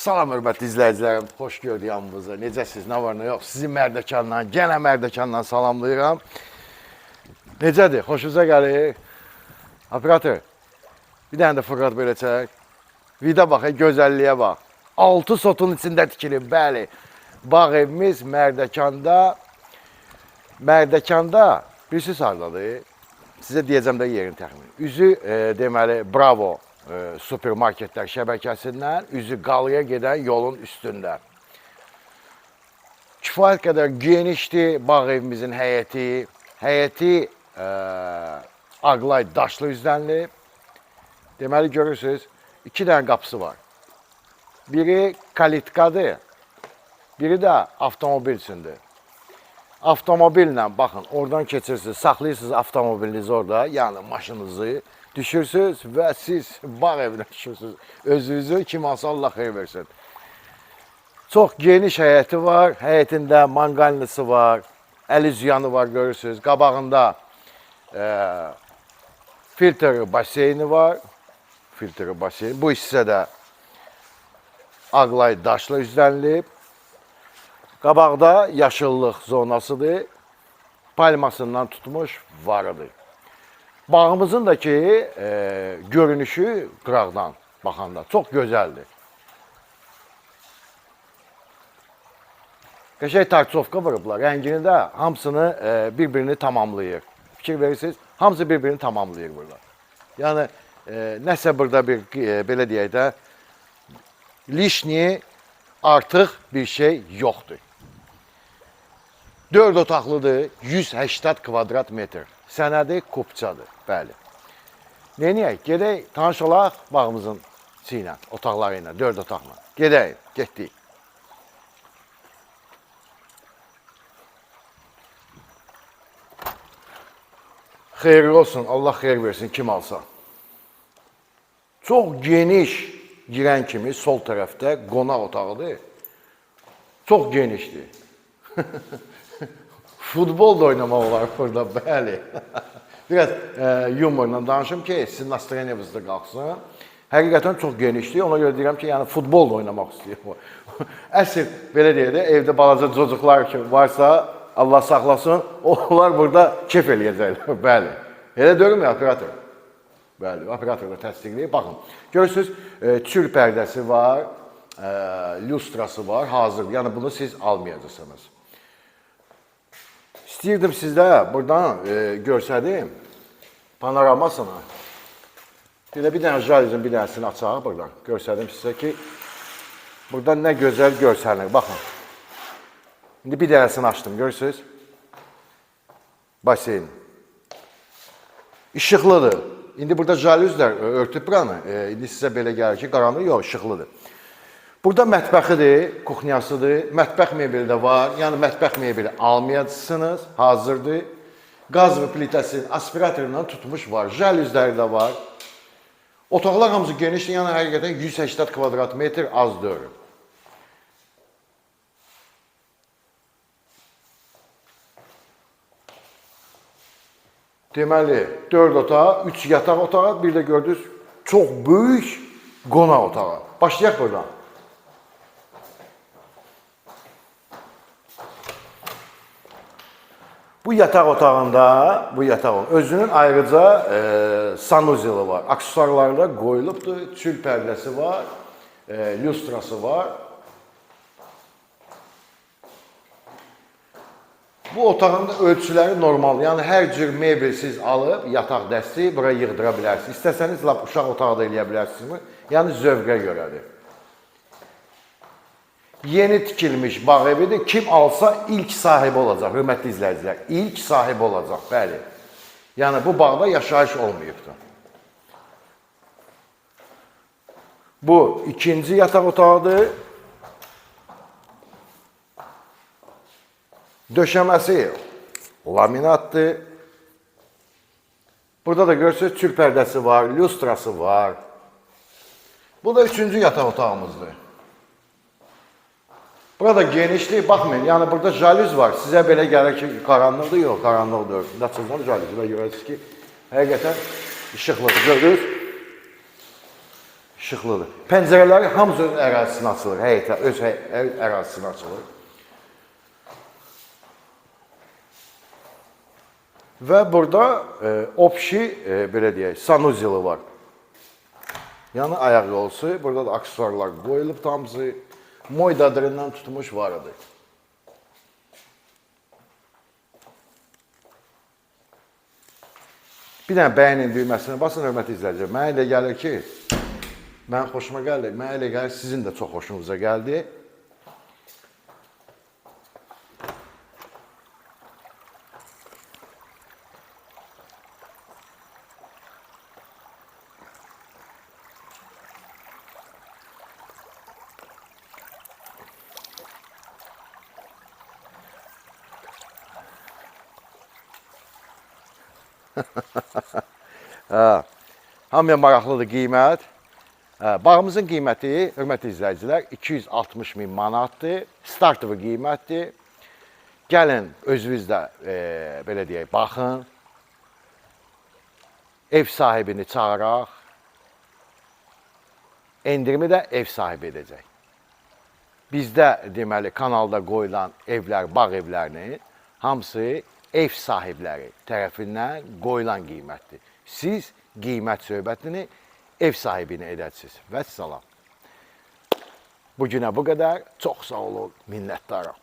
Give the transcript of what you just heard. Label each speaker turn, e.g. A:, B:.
A: Salam hörmətli izləyicilərim, xoş gördük yanımıza. Necəsiz, nə var, nə yox? Sizi Mərdəkandan, yenə Mərdəkandan salamlayıram. Necədir, xoşunuza gəlir? Operator, bir dənə də fırlat belə çək. Vida bax, ey, gözəlliyə bax. 6 sotun içində tikilib, bəli. Bağ evimiz Mərdəkanda. Mərdəkanda, bilirsiniz hardadır? Sizə deyəcəm də yerin təxmini. Üzü e, deməli Bravo e, supermarketlər şəbəkəsindən üzü qalıya gedən yolun üstündə. Kifayət qədər genişdir bağ evimizin həyəti. Həyəti e, ağlay daşlı üzlənlib. Deməli görürsüz, iki dənə qapısı var. Biri kalitkadır, biri də avtomobil üçündür. Avtomobillə baxın, oradan keçirsiniz, saxlayırsınız avtomobilinizi orada, yəni maşınınızı, düşürsüz və siz bağ evinə düşürsüz. Özünüzü kim alsa Allah xeyir versin. Çox geniş həyəti var, həyətində manqalnısı var, əlüzyanı var görürsüz. Qabağında e, filtr baseyni var, filtr baseyni. Bu hissədə ağlay daşla üzlənilib. Qabaqda yaşıllıq zonasıdır. Palmasından tutmuş varıdır. Bağımızın da ki e, görünüşü qıraqdan baxanda çox gözəldir. Qəşəng tarçovka vurublar. Rəngini də hamısını e, bir-birini tamamlayır. Fikir verirsiniz, hamısı bir-birini tamamlayır burada. Yəni e, nəsə burada bir e, belə deyək də lişni artıq bir şey yoxdur. 4 otaqlıdır, 180 kvadrat metr. Sənədi kupçadır, bəli. Neyniyək? Gedək tanış olaq bağımızın ilə, otaqları ilə, 4 otaqla. Gedək, getdik. Xeyirli olsun, Allah xeyir versin kim alsa. Çox geniş girən kimi sol tərəfdə qonaq otağıdır. Çox genişdir. futbol da oynamağı olar burada, bəli. Biraz e, yumorla danışım ki, sizin nastroyeniyeniz də qalxsın. Həqiqətən çox genişdir. Ona görə deyirəm ki, yəni futbol da oynamaq istəyir. Əsl belə deyək də, evdə balaca cocuqlar ki varsa, Allah saxlasın, onlar burada kef eləyəcəklər. bəli. Elə deyilmi operator? Bəli, operator da təsdiqləyir. Baxın, görürsüz, e, tür pərdəsi var, e, lyustrası var, hazır. Yəni bunu siz almayacaqsınız. İstəyirdim sizdə buradan e, görsədim panoramasını. Belə bir dənə jaluzun bir dənəsini açaq buradan. Görsədim sizə ki, burada nə gözəl görsənir. Baxın. İndi bir dənəsini açdım, görürsüz? Basen. İşıqlıdır. İndi burada jaluzlər örtüb buranı. E, indi sizə belə gəlir ki, qaranlıq yox, işıqlıdır. Burada mətbəxidir, kuxnyasıdır, mətbəx mebeli də var. Yəni mətbəx mebeli almayacaqsınız, hazırdır. Qaz və plitəsi aspiratorla tutmuş var, jaluzləri də var. Otaqlar hamısı genişdir, yəni həqiqətən 180 kvadrat metr az deyil. Deməli, 4 otaq, 3 yataq otağı, bir də gördünüz çox böyük qonaq otağı. Başlayaq buradan. Bu yataq otağında, bu yatağın özünün ayrıca e, sanuzeli var. Aksesuarlarda qoyulubdur, tül pərdəsi var, e, lustrası var. Bu otağın ölçüləri normal. Yəni hər cür mebel siz alıb yataq dəsti bura yığdıra bilərsiniz. İstəsəniz lap uşaq otağı da eləyə bilərsiniz. Yəni zövqə görədir. Yeni tikilmiş bağ evidir. Kim alsa ilk sahibi olacaq, hörmətli izləyicilər. İlk sahibi olacaq, bəli. Yəni bu bağda yaşayış olmayıbdır. Bu ikinci yataq otağıdır. Döşəməsi laminatdır. Burada da görürsünüz tül pərdəsi var, lustrası var. Bu da üçüncü yataq otağımızdır. Burada genişlik baxmayın. Yəni burada jalüz var. Sizə belə gəlir ki, qaranlıqdır. Yox, qaranlıq deyil. Açılsan jalüzü və görürsünüz ki, həqiqətən işıqlı görürüz. İşıqlıdır. Pəncərələri hamısı öz ərazisinə açılır. Həyətə öz öz ərazisinə açılır. Və burada e, opşi e, belə deyək, sanuzilı var. Yəni ayaq yolusu, burada da aksesuarlar qoyulub hamısı moy dadırından tutmuş var idi. Bir dənə bəyənin düyməsinə basın hörmətli izləyicilər. Mənə elə gəlir ki, mən xoşuma gəldi. Mənə elə gəlir sizin də çox xoşunuza gəldi. Hamıya maraqlıdır qiymət. Bağımızın qiyməti, hörmətli izləyicilər, 260 min manatdır. Startı qiymətdir. Gəlin özünüz də e, belə deyək, baxın. Ev sahibini çağıraq. Endirimi də ev sahibi edəcək. Bizdə deməli kanalda qoyulan evlər, bağ evlərinin hamısı ev sahibləri tərəfindən qoyulan qiymətdir. Siz qiymət söhbətini ev sahibini edəcəksiniz. Və salam. Bu günə bu qədər. Çox sağ olun, minnətdaram.